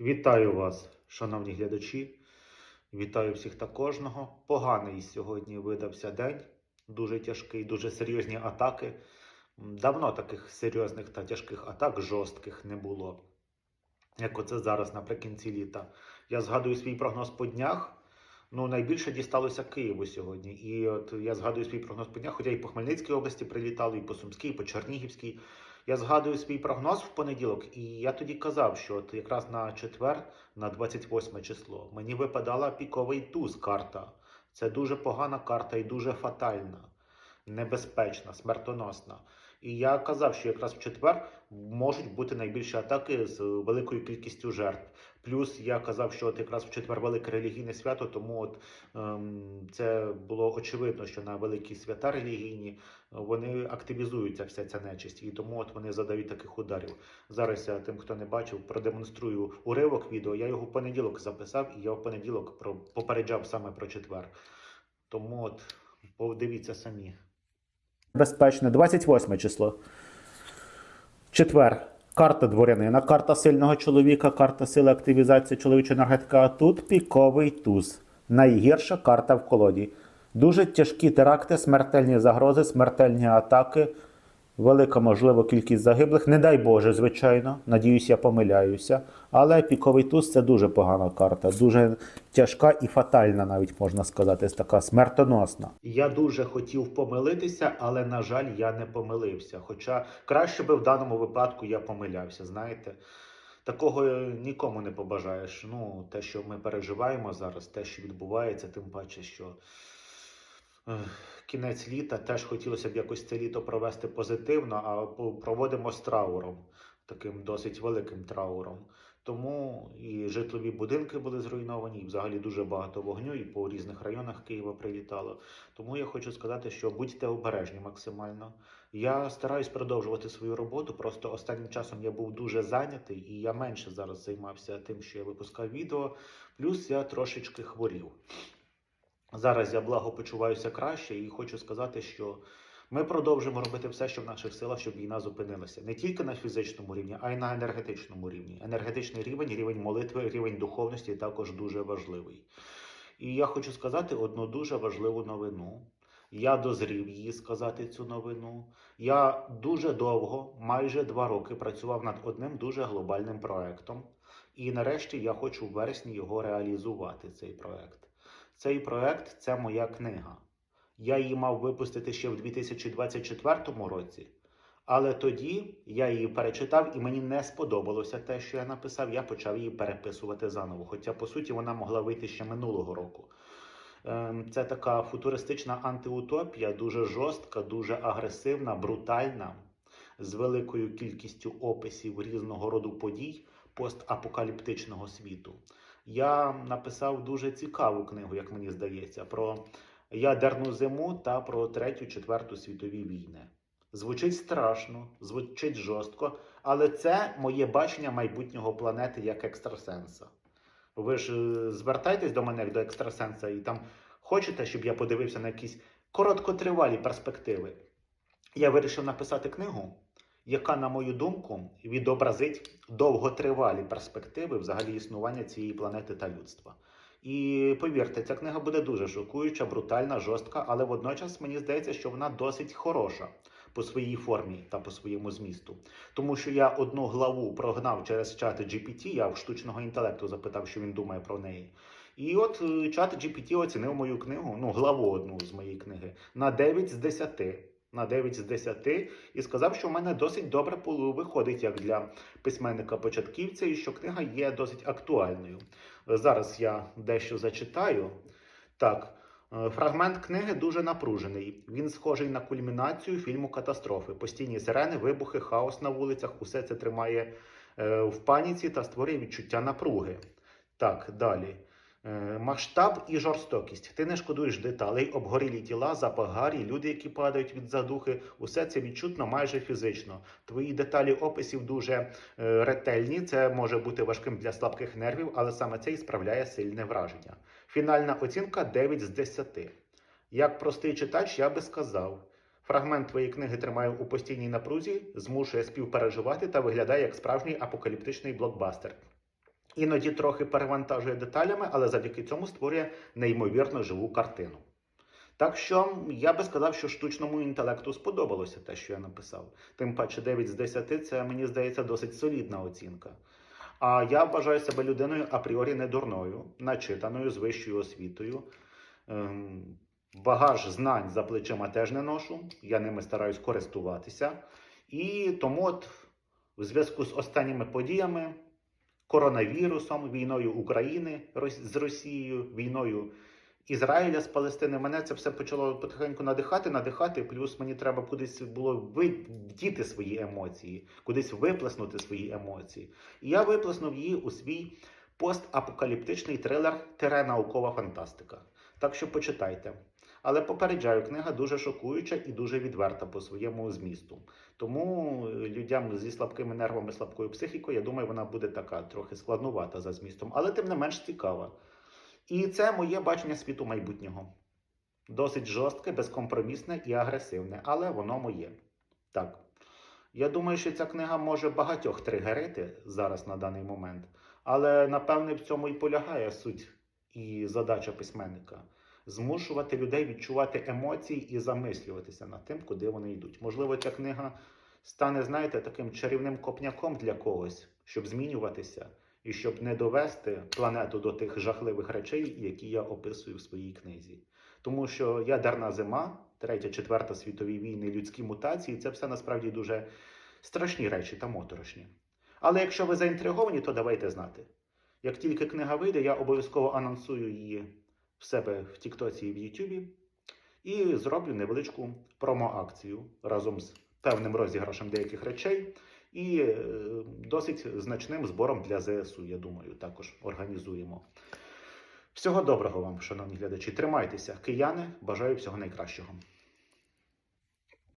Вітаю вас, шановні глядачі. Вітаю всіх та кожного. Поганий сьогодні видався день. Дуже тяжкий, дуже серйозні атаки. Давно таких серйозних та тяжких атак жорстких не було. Як оце зараз наприкінці літа. Я згадую свій прогноз по днях. Ну, найбільше дісталося Києву сьогодні. І от я згадую свій прогноз по днях, хоча і по Хмельницькій області прилітали, і по Сумській, і по Чернігівській. Я згадую свій прогноз в понеділок, і я тоді казав, що от якраз на четвер, на 28 число, мені випадала піковий туз карта. Це дуже погана карта і дуже фатальна, небезпечна, смертоносна. І я казав, що якраз в четвер можуть бути найбільші атаки з великою кількістю жертв. Плюс я казав, що от якраз в четвер велике релігійне свято, тому от ем, це було очевидно, що на великі свята релігійні вони активізуються вся ця нечисть, і тому от вони задають таких ударів. Зараз я тим, хто не бачив, продемонструю уривок відео. Я його в понеділок записав, і я в понеділок про попереджав саме про четвер. Тому от подивіться самі. Безпечне, 28 число. Четвер. Карта дворянина, карта сильного чоловіка, карта сили активізації чоловічої енергетики. А тут піковий туз. Найгірша карта в колоді. Дуже тяжкі теракти, смертельні загрози, смертельні атаки, велика можлива кількість загиблих. Не дай Боже, звичайно. Надіюсь, я помиляюся. Але піковий туз це дуже погана карта, дуже тяжка і фатальна, навіть можна сказати, така смертоносна. Я дуже хотів помилитися, але на жаль, я не помилився. Хоча краще би в даному випадку я помилявся. Знаєте, такого нікому не побажаєш. Ну, те, що ми переживаємо зараз, те, що відбувається, тим паче, що. Кінець літа теж хотілося б якось це літо провести позитивно, а проводимо з трауром, таким досить великим трауром. Тому і житлові будинки були зруйновані, і взагалі дуже багато вогню, і по різних районах Києва прилітало. Тому я хочу сказати, що будьте обережні максимально. Я стараюсь продовжувати свою роботу. Просто останнім часом я був дуже зайнятий, і я менше зараз займався тим, що я випускав відео. Плюс я трошечки хворів. Зараз я благо почуваюся краще і хочу сказати, що ми продовжимо робити все, що в наших силах, щоб війна зупинилася. Не тільки на фізичному рівні, а й на енергетичному рівні. Енергетичний рівень, рівень молитви, рівень духовності також дуже важливий. І я хочу сказати одну дуже важливу новину. Я дозрів її сказати цю новину. Я дуже довго, майже два роки, працював над одним дуже глобальним проектом. І нарешті я хочу в вересні його реалізувати, цей проект. Цей проект це моя книга. Я її мав випустити ще в 2024 році, але тоді я її перечитав і мені не сподобалося те, що я написав. Я почав її переписувати заново. Хоча, по суті, вона могла вийти ще минулого року. Ем, Це така футуристична антиутопія, дуже жорстка, дуже агресивна, брутальна, з великою кількістю описів різного роду подій постапокаліптичного світу. Я написав дуже цікаву книгу, як мені здається, про ядерну зиму та про третю, четверту світові війни. Звучить страшно, звучить жорстко, але це моє бачення майбутнього планети як екстрасенса. Ви ж е, звертайтесь до мене як до екстрасенса і там хочете, щоб я подивився на якісь короткотривалі перспективи. Я вирішив написати книгу, яка, на мою думку, відобразить довготривалі перспективи взагалі існування цієї планети та людства. І повірте, ця книга буде дуже шокуюча, брутальна, жорстка, але водночас мені здається, що вона досить хороша по своїй формі та по своєму змісту. Тому що я одну главу прогнав через чат GPT, я в штучного інтелекту запитав, що він думає про неї. І от е, чат GPT оцінив мою книгу, ну, главу одну з моєї книги, на 9 з 10 на 9 з 10 і сказав, що в мене досить добре виходить як для письменника-початківця, і що книга є досить актуальною. Зараз я дещо зачитаю. Так, е, фрагмент книги дуже напружений. Він схожий на кульмінацію фільму Катастрофи. Постійні сирени, вибухи, хаос на вулицях. Усе це тримає е, в паніці та створює відчуття напруги. Так, далі. Е, Масштаб і жорстокість. Ти не шкодуєш деталей, обгорілі тіла, запах гарі, люди, які падають від задухи. Усе це відчутно майже фізично. Твої деталі описів дуже е, ретельні. Це може бути важким для слабких нервів, але саме це і справляє сильне враження. Фінальна оцінка 9 з 10. Як простий читач, я би сказав. Фрагмент твоєї книги тримає у постійній напрузі, змушує співпереживати та виглядає як справжній апокаліптичний блокбастер. Іноді трохи перевантажує деталями, але завдяки цьому створює неймовірно живу картину. Так що я би сказав, що штучному інтелекту сподобалося те, що я написав. Тим паче 9 з 10 це мені здається досить солідна оцінка. А я вважаю себе людиною апріорі не дурною, начитаною, з вищою освітою. Ем, багаж знань за плечима теж не ношу, я ними стараюсь користуватися. І тому, от, в зв'язку з останніми подіями, коронавірусом, війною України з Росією, війною Ізраїля з Палестини, мене це все почало потихеньку надихати, надихати. Плюс мені треба кудись було вдіти свої емоції, кудись виплеснути свої емоції. І я виплеснув її у свій постапокаліптичний трилер наукова фантастика. Так що почитайте. Але попереджаю, книга дуже шокуюча і дуже відверта по своєму змісту. Тому е, людям зі слабкими нервами, слабкою психікою, я думаю, вона буде така трохи складнувата за змістом, але тим не менш цікава. І це моє бачення світу майбутнього. Досить жорстке, безкомпромісне і агресивне, але воно моє. Так. Я думаю, що ця книга може багатьох тригерити зараз на даний момент, але напевне в цьому і полягає суть і задача письменника змушувати людей відчувати емоції і замислюватися над тим, куди вони йдуть. Можливо, ця книга стане, знаєте, таким чарівним копняком для когось, щоб змінюватися і щоб не довести планету до тих жахливих речей, які я описую в своїй книзі. Тому що ядерна зима, третя, четверта світові війни, людські мутації це все насправді дуже страшні речі та моторошні. Але якщо ви заінтриговані, то давайте знати. Як тільки книга вийде, я обов'язково анонсую її в себе в Тіктоці і в Ютубі і зроблю невеличку промо-акцію разом з певним розіграшем деяких речей і е, досить значним збором для ЗСУ, я думаю, також організуємо. Всього доброго вам, шановні глядачі. Тримайтеся, кияни. Бажаю всього найкращого.